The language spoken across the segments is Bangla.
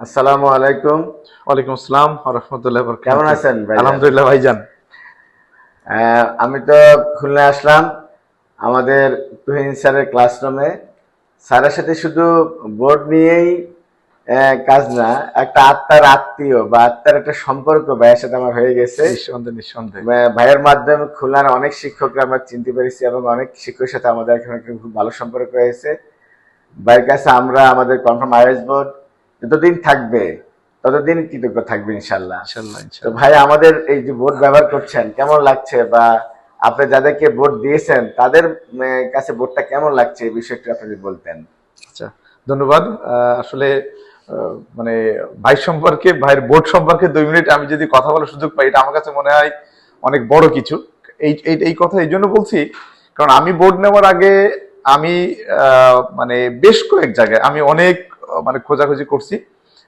আসসালামু আলাইকুম। ওয়ালাইকুম আসসালাম রহমতুল্লাহ কেমন আছেন ভাইজান? আলহামদুলিল্লাহ ভাইজান। আমি তো খুলনা আসলাম। আমাদের তুহিন স্যারের ক্লাসরুমে। স্যারের সাথে শুধু বোর্ড নিয়েই কাজ না একটা আত্মার আত্মীয় বা আত্মার একটা সম্পর্ক ভাইয়ের সাথে আমার হয়ে গেছে। ভাইয়ের মাধ্যমে খুলনার অনেক শিক্ষকরা আমরা চিনতে পেরেছি এবং অনেক শিক্ষকের সাথে আমাদের এখানে একটা খুব ভালো সম্পর্ক হয়েছে। ভাইয়ের কাছে আমরা আমাদের কনফার্ম আইএস বোর্ড যতদিন থাকবে ততদিন কৃতজ্ঞ থাকবে ইনশাল্লাহ তো ভাই আমাদের এই যে বোর্ড ব্যবহার করছেন কেমন লাগছে? বা আপনি যাদেরকে ভোট দিয়েছেন তাদের কাছে ভোটটা কেমন লাগছে? এই বিষয়টা আপনি যদি বলতেন। আচ্ছা ধন্যবাদ। আসলে মানে ভাই সম্পর্কে ভাইয়ের বোর্ড সম্পর্কে দুই মিনিট আমি যদি কথা বলার সুযোগ পাই এটা আমার কাছে মনে হয় অনেক বড় কিছু। এই এই কথা এই জন্য বলছি কারণ আমি বোর্ড নেওয়ার আগে আমি মানে বেশ কয়েক জায়গায় আমি অনেক মানে খোঁজাখুঁজি করছি।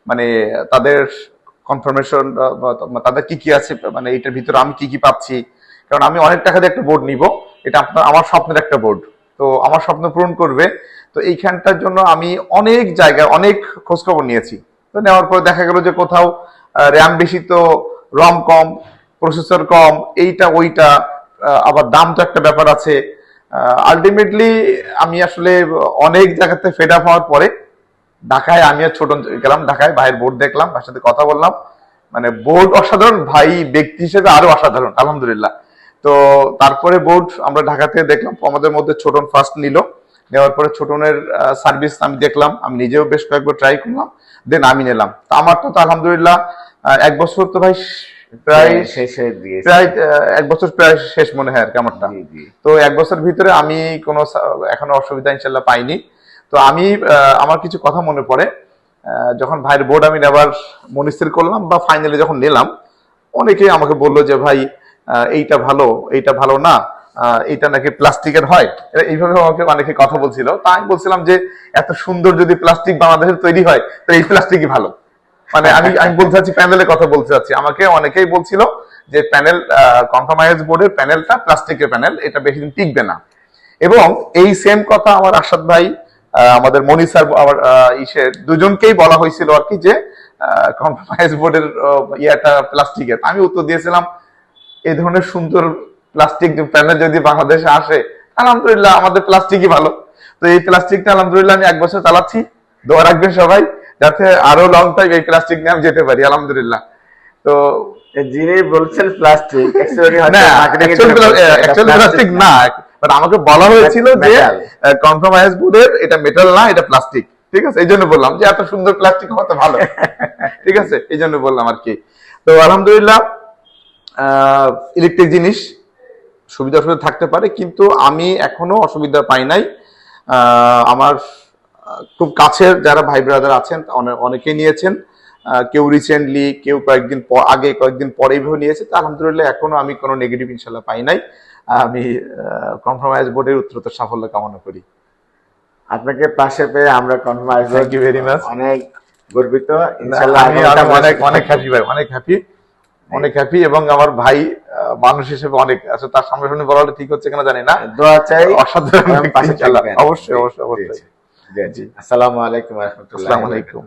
মানে তাদের কনফার্মেশন তাদের কি কি আছে মানে এটার ভিতরে আমি কি কি পাচ্ছি? কারণ আমি অনেক টাকা দিয়ে একটা বোর্ড নিব, এটা আপনার, আমার স্বপ্নের একটা বোর্ড তো আমার স্বপ্ন পূরণ করবে। তো এইখানটার জন্য আমি অনেক জায়গায় অনেক খোঁজখবর নিয়েছি। তো নেওয়ার পর দেখা গেল যে কোথাও র্যাম বেশি তো রম কম প্রসেসর কম, এইটা, ওইটা আবার দাম তো একটা ব্যাপার আছে। আলটিমেটলি আমি আসলে অনেক জায়গাতে ফেড আপ হওয়ার পরে ঢাকায় আমি আর ছোট গেলাম ঢাকায় ভাইয়ের বোর্ড দেখলাম ভাইয়ের সাথে কথা বললাম। মানে বোর্ড অসাধারণ ভাই ব্যক্তি হিসেবে আরও অসাধারণ আলহামদুলিল্লাহ। তো তারপরে বোর্ড আমরা ঢাকাতে দেখলাম আমাদের মধ্যে ছোটন ফার্স্ট নিল। নেওয়ার পরে ছোটনের সার্ভিস আমি দেখলাম আমি নিজেও বেশ কয়েকবার ট্রাই করলাম দেন আমি নিলাম। তো আমার তো আলহামদুলিল্লাহ এক বছর তো ভাই প্রায় শেষে দিয়ে প্রায় এক বছর প্রায় শেষ মনে হয় আর কি আমারটা। তো এক বছর ভিতরে আমি কোনো এখনও অসুবিধা ইনশাল্লাহ পাইনি। তো আমি আমার কিছু কথা মনে পড়ে। যখন ভাইয়ের বোর্ড আমি নেবার মনিস্থির করলাম বা ফাইনালি যখন নিলাম অনেকেই আমাকে বলল যে, ভাই এইটা ভালো এইটা ভালো না এইটা নাকি প্লাস্টিকের হয়? এইভাবে আমাকে অনেকে কথা বলছিল। তা আমি বলছিলাম যে, এত সুন্দর যদি প্লাস্টিক বাংলাদেশের তৈরি হয়, তো এই প্লাস্টিকই ভালো। মানে আমি আমি বলতে চাচ্ছি প্যানেলের কথা বলতে চাচ্ছি। আমাকে অনেকেই বলছিল যে প্যানেল কনফার্মাইজ বোর্ডের প্যানেলটা প্লাস্টিকের প্যানেল এটা বেশি দিন টিকবে না। এবং এই সেম কথা আমার আসাদ ভাই আমাদের মনি স্যার আমার আহ, ইসের দুজনকেই বলা হয়েছিল আর কি যে কম্প্রোমাইজ বোর্ডের ইয়েটা প্লাস্টিকের। আমি উত্তর দিয়েছিলাম এই ধরনের সুন্দর প্লাস্টিক প্যানেল যদি বাংলাদেশে আসে আলহামদুলিল্লাহ আমাদের প্লাস্টিকই ভালো। তো এই প্লাস্টিকটা আলহামদুলিল্লাহ আমি এক বছর চালাচ্ছি। দোয়া রাখবেন সবাই যাতে আরও লং টাইম এই প্লাস্টিক নিয়ে আমি যেতে পারি আলহামদুলিল্লাহ। তো যিনি বলছেন প্লাস্টিক প্লাস্টিক না বাট আমাকে বলা হয়েছিল যে. কম্প্রোমাইজ বোর্ডের এটা মেটাল না এটা প্লাস্টিক ঠিক আছে? এই জন্য বললাম যে এত সুন্দর প্লাস্টিক হতে ভালো। ঠিক আছে? এই জন্য বললাম আর কি। তো আলহামদুলিল্লাহ ইলেকট্রিক জিনিস সুবিধা অসুবিধা থাকতে পারে কিন্তু আমি এখনও অসুবিধা পাই নাই। আহ, আমার খুব কাছের যারা ভাই ব্রাদার আছেন অনে- অনেকেই নিয়েছেন। কেউ রিসেন্টলি কেউ কয়েকদিন আগে কয়েকদিন পরে এইভাবে নিয়েছে। তো আলহামদুলিল্লাহ এখনও আমি কোনো নেগেটিভ ইনশাল্লাহ পাই নাই। আমি কনফার্মাইজ বোর্ডের উত্তরোত্তর সাফল্য কামনা করি। আপনাকে পাশে পেয়ে আমরা confirm Thank you very much. অনেক গর্বিত। ইনশাআল্লাহ আমি অনেক অনেক হ্যাপি ভাই অনেক হ্যাপি অনেক হ্যাপি এবং আমার ভাই মানুষ হিসেবে অনেক আচ্ছা তার সামনে সামনে বলাটা ঠিক হচ্ছে কিনা জানি না। দোয়া চাই। অসাধারণ। অবশ্যই অবশ্যই জি, অবশ্যই। জি। আসসালামু আলাইকুম রহমতুল্লাহ আসসালামু আলাইকুম।